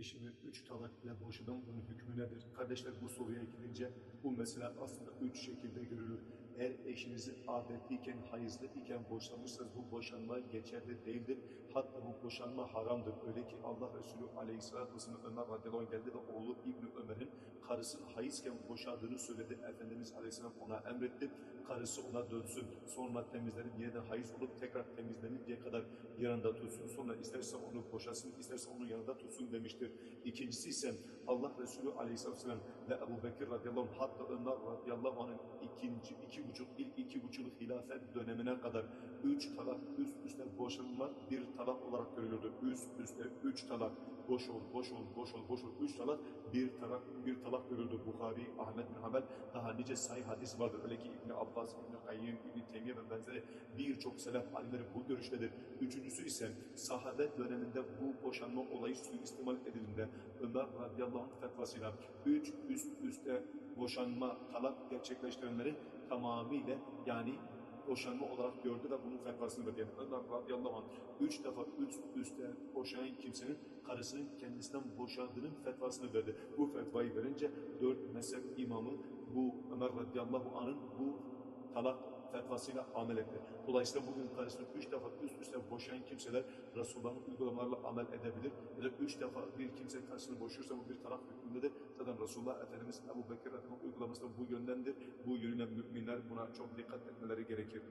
eşimi üç talak ile boşadım bunun hükmü nedir? Kardeşler bu soruya gidince bu mesele aslında üç şekilde görülür. Eğer eşinizi adetliyken, hayızlı iken boşamışsanız bu boşanma geçerli değildir. Hatta bu boşanma haramdır. Öyle ki Allah Resulü aleyhissalatü vesselam Ömer radıyallahu geldi ve oğlu İbni Ömer'in karısını hayızken boşadığını söyledi. Efendimiz aleyhisselam ona emretti. Karısı ona dönsün. Sonra temizlenip yeniden hayız olup tekrar temizleninceye kadar yanında tutsun. Sonra isterse onu boşasın, isterse onun yanında tutsun demiştir. İkincisi ise Allah Resulü aleyhisselatü vesselam ve Ebu Bekir radıyallahu hatta Ömer radıyallahu anh'ın ikinci, iki buçuk, buçuk hilafet dönemine kadar üç talak üst üste boşanma bir talak olarak görülürdü. Üst üste üç talak boş ol, boş ol, boş ol, boş ol. Üç talak bir talak bir talak görüldü. Bukhari, Ahmet bin Hanbel daha nice sahih hadis vardır. Öyle ki İbni Abbas, İbni Kayyim, İbni Teymiye ve benzeri birçok selef alimleri bu görüştedir. Üçüncüsü ise sahabe döneminde bu boşanma olayı suistimal edildiğinde Ömer radıyallahu anh fetvasıyla üç üst üste boşanma, talak gerçekleştirenleri tamamıyla yani boşanma olarak gördü ve bunun fetvasını verdi. Yani Ömer radıyallahu anh üç defa üst üste boşayan kimsenin karısının kendisinden boşandığının fetvasını verdi. Bu fetvayı verince dört mezhep imamı bu Ömer radıyallahu anh'ın bu talak fetvasıyla amel etti. Dolayısıyla bugün karısını üç defa üst üste boşayan kimseler Resulullah'ın uygulamalarla amel edebilir. Ya da üç defa bir kimse karısını boşuyorsa bu bir talak hükmündedir. Zaten Resulullah Efendimiz Ebu Bekir Efendimiz uygulaması da bu yöndendir. Bu yönüne müminler buna çok dikkat etmeleri gerekir.